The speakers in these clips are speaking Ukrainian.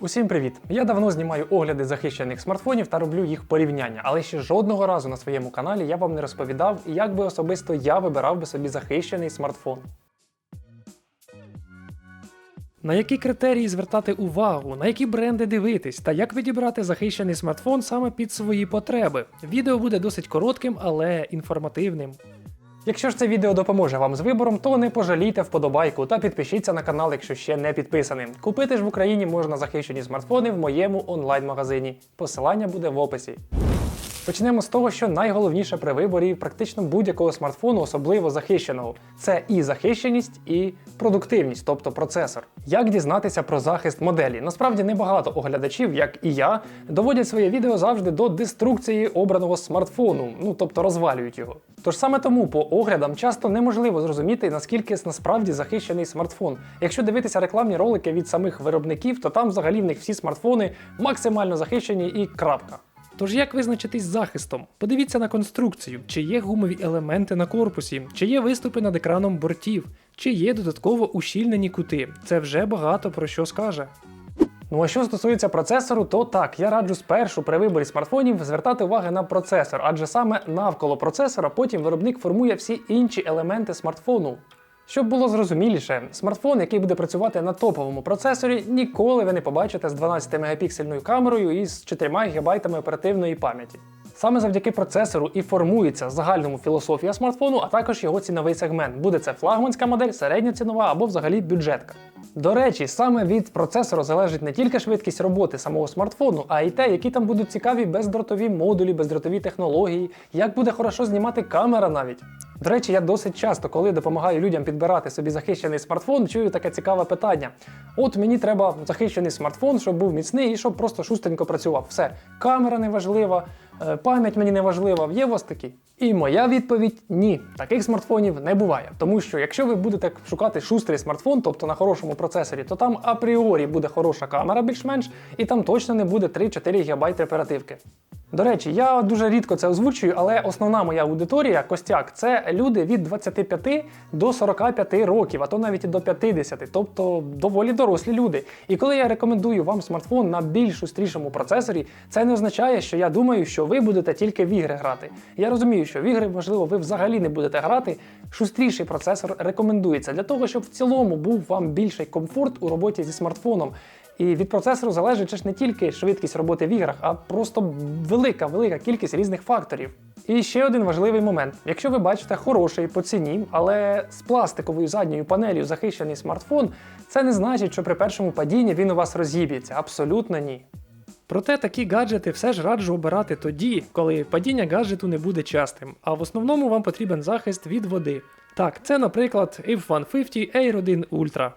Усім привіт! Я давно знімаю огляди захищених смартфонів та роблю їх порівняння, але ще жодного разу на своєму каналі я вам не розповідав, як би особисто я вибирав би собі захищений смартфон. На які критерії звертати увагу, на які бренди дивитись та як відібрати захищений смартфон саме під свої потреби. Відео буде досить коротким, але інформативним. Якщо ж це відео допоможе вам з вибором, то не пожалійте вподобайку та підпишіться на канал, якщо ще не підписані. Купити ж в Україні можна захищені смартфони в моєму онлайн-магазині. Посилання буде в описі. Почнемо з того, що найголовніше при виборі практично будь-якого смартфону, особливо захищеного, це і захищеність, і продуктивність, тобто процесор. Як дізнатися про захист моделі? Насправді небагато оглядачів, як і я, доводять своє відео завжди до деструкції обраного смартфону, ну тобто розвалюють його. Тож саме тому по оглядам часто неможливо зрозуміти, наскільки насправді захищений смартфон. Якщо дивитися рекламні ролики від самих виробників, то там взагалі в них всі смартфони максимально захищені і крапка. Тож як визначитись захистом? Подивіться на конструкцію, чи є гумові елементи на корпусі, чи є виступи над екраном бортів, чи є додатково ущільнені кути. Це вже багато про що скаже. Ну а що стосується процесору, то так, я раджу спершу при виборі смартфонів звертати увагу на процесор, адже саме навколо процесора потім виробник формує всі інші елементи смартфону. Щоб було зрозуміліше, смартфон, який буде працювати на топовому процесорі, ніколи ви не побачите з 12-мегапіксельною камерою і з 4 ГБ оперативної пам'яті. Саме завдяки процесору і формується загальному філософія смартфону, а також його ціновий сегмент. Буде це флагманська модель, середньоцінова або взагалі бюджетка. До речі, саме від процесору залежить не тільки швидкість роботи самого смартфону, а й те, які там будуть цікаві бездротові модулі, бездротові технології, як буде хорошо знімати камера навіть. До речі, я досить часто, коли допомагаю людям підбирати собі захищений смартфон, чую таке цікаве питання. От мені треба захищений смартфон, щоб був міцний і щоб просто шустренько працював. Все, камера не важлива, е, пам'ять мені не важлива. Є у вас такі? І моя відповідь ні. Таких смартфонів не буває. Тому що якщо ви будете шукати шустрий смартфон, тобто на хорошому процесорі, то там апріорі буде хороша камера більш-менш, і там точно не буде 3-4 ГБ оперативки. До речі, я дуже рідко це озвучую, але основна моя аудиторія, костяк, це люди від 25 до 45 років, а то навіть і до 50, тобто доволі дорослі люди. І коли я рекомендую вам смартфон на більш шустрішому процесорі, це не означає, що я думаю, що ви будете тільки в ігри грати. Я розумію, що в ігри, можливо, ви взагалі не будете грати. Шустріший процесор рекомендується для того, щоб в цілому був вам більший комфорт у роботі зі смартфоном. І від процесору залежить ж не тільки швидкість роботи в іграх, а просто велика, велика кількість різних факторів. І ще один важливий момент: якщо ви бачите хороший по ціні, але з пластиковою задньою панелью захищений смартфон, це не значить, що при першому падінні він у вас розіб'ється. Абсолютно ні. Проте такі гаджети все ж раджу обирати тоді, коли падіння гаджету не буде частим, а в основному вам потрібен захист від води. Так, це, наприклад, If150 Air 1 Ultra.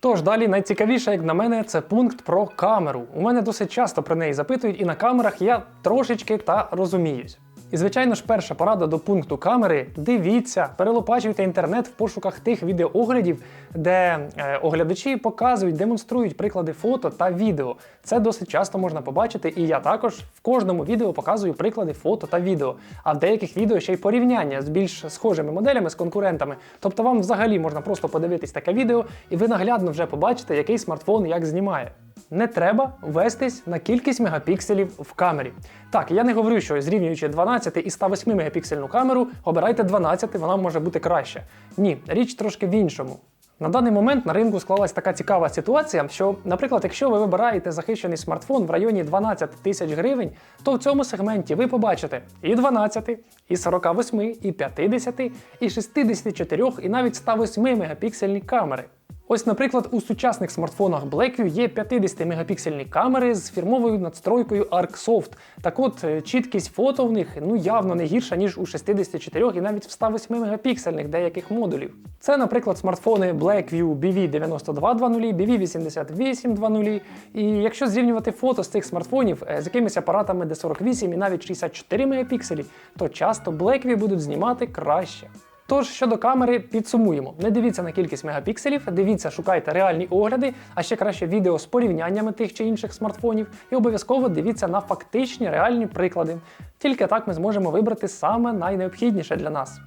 Тож далі найцікавіше, як на мене, це пункт про камеру. У мене досить часто про неї запитують, і на камерах я трошечки та розуміюсь. І звичайно ж, перша порада до пункту камери: дивіться, перелопачуйте інтернет в пошуках тих відеооглядів, де е, оглядачі показують, демонструють приклади фото та відео. Це досить часто можна побачити, і я також в кожному відео показую приклади фото та відео. А в деяких відео ще й порівняння з більш схожими моделями з конкурентами. Тобто вам взагалі можна просто подивитись таке відео, і ви наглядно вже побачите, який смартфон як знімає. Не треба вестись на кількість мегапікселів в камері. Так, я не говорю, що зрівнюючи 12 і 108 мегапіксельну камеру, обирайте 12, вона може бути краще. Ні, річ трошки в іншому. На даний момент на ринку склалась така цікава ситуація, що, наприклад, якщо ви вибираєте захищений смартфон в районі 12 тисяч гривень, то в цьому сегменті ви побачите і 12, і 48, і 50, і 64, і навіть 108 мегапіксельні камери. Ось, наприклад, у сучасних смартфонах Blackview є 50-мегапіксельні камери з фірмовою надстройкою ArcSoft. Так от, е, чіткість фото в них ну явно не гірша, ніж у 64 і навіть в 108 мегапіксельних деяких модулів. Це, наприклад, смартфони Blackview BV9220, BV8820. І якщо зрівнювати фото з цих смартфонів е, з якимись апаратами D48 і навіть 64 мегапікселі, то часто Blackview будуть знімати краще. Тож щодо камери, підсумуємо: не дивіться на кількість мегапікселів, дивіться, шукайте реальні огляди, а ще краще відео з порівняннями тих чи інших смартфонів, і обов'язково дивіться на фактичні реальні приклади. Тільки так ми зможемо вибрати саме найнеобхідніше для нас.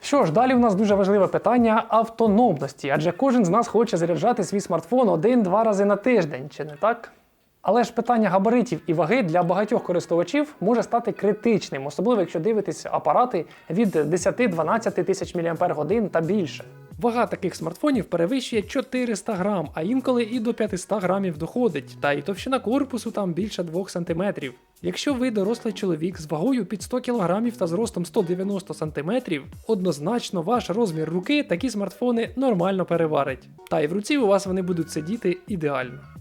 Що ж, далі у нас дуже важливе питання автономності, адже кожен з нас хоче заряджати свій смартфон один-два рази на тиждень, чи не так? Але ж питання габаритів і ваги для багатьох користувачів може стати критичним, особливо якщо дивитись апарати від 10-12 тисяч мАч та більше. Вага таких смартфонів перевищує 400 грам, а інколи і до 500 грамів доходить, та і товщина корпусу там більше 2 см. Якщо ви дорослий чоловік з вагою під 100 кг та зростом 190 см, однозначно ваш розмір руки такі смартфони нормально переварить. Та й в руці у вас вони будуть сидіти ідеально.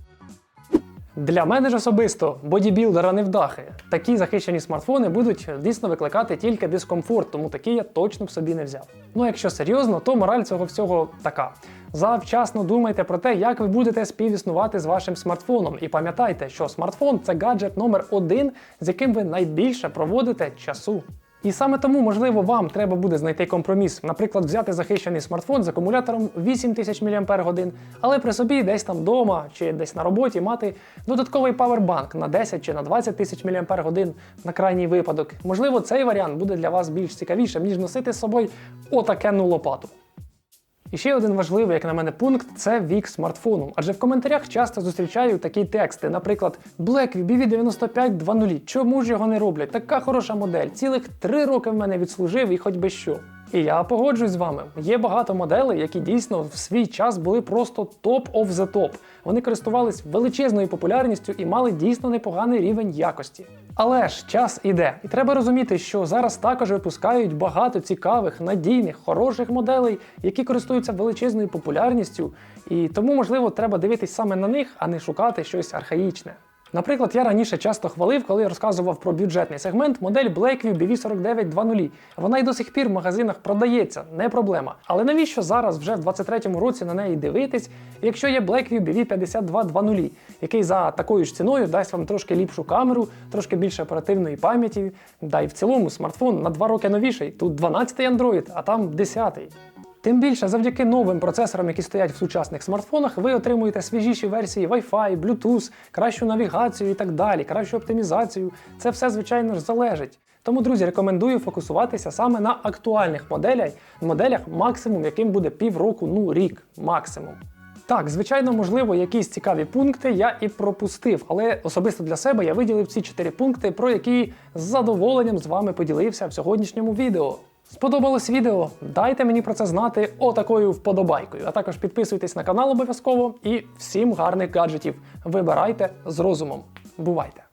Для мене ж особисто бодібілдера не вдахи. Такі захищені смартфони будуть дійсно викликати тільки дискомфорт, тому такі я точно б собі не взяв. Ну якщо серйозно, то мораль цього всього така. Завчасно думайте про те, як ви будете співіснувати з вашим смартфоном. І пам'ятайте, що смартфон це гаджет номер один, з яким ви найбільше проводите часу. І саме тому, можливо, вам треба буде знайти компроміс, наприклад, взяти захищений смартфон з акумулятором 8000 мАч, але при собі десь там вдома чи десь на роботі мати додатковий павербанк на 10 чи на 20 тисяч мАч на крайній випадок. Можливо, цей варіант буде для вас більш цікавішим, ніж носити з собою отакенну лопату. І ще один важливий, як на мене, пункт це вік смартфону. Адже в коментарях часто зустрічаю такі тексти, наприклад, Blackview BV9520. Чому ж його не роблять? Така хороша модель. Цілих три роки в мене відслужив і хоч би що. І я погоджуюсь з вами. Є багато моделей, які дійсно в свій час були просто топ of the top. Вони користувались величезною популярністю і мали дійсно непоганий рівень якості. Але ж час іде, і треба розуміти, що зараз також випускають багато цікавих, надійних, хороших моделей, які користуються величезною популярністю, і тому, можливо, треба дивитись саме на них, а не шукати щось архаїчне. Наприклад, я раніше часто хвалив, коли розказував про бюджетний сегмент модель Blackview BV4920. Вона й до сих пір в магазинах продається, не проблема. Але навіщо зараз вже в 23-му році на неї дивитись, якщо є Blackview BV5220, який за такою ж ціною дасть вам трошки ліпшу камеру, трошки більше оперативної пам'яті, да й в цілому смартфон на 2 роки новіший. Тут 12-й Android, а там 10-й. Тим більше, завдяки новим процесорам, які стоять в сучасних смартфонах, ви отримуєте свіжіші версії Wi-Fi, Bluetooth, кращу навігацію і так далі, кращу оптимізацію. Це все, звичайно ж, залежить. Тому, друзі, рекомендую фокусуватися саме на актуальних моделях, моделях максимум, яким буде півроку, ну рік максимум. Так, звичайно, можливо, якісь цікаві пункти я і пропустив, але особисто для себе я виділив ці чотири пункти, про які з задоволенням з вами поділився в сьогоднішньому відео. Сподобалось відео? Дайте мені про це знати отакою вподобайкою. А також підписуйтесь на канал обов'язково і всім гарних гаджетів. Вибирайте з розумом. Бувайте!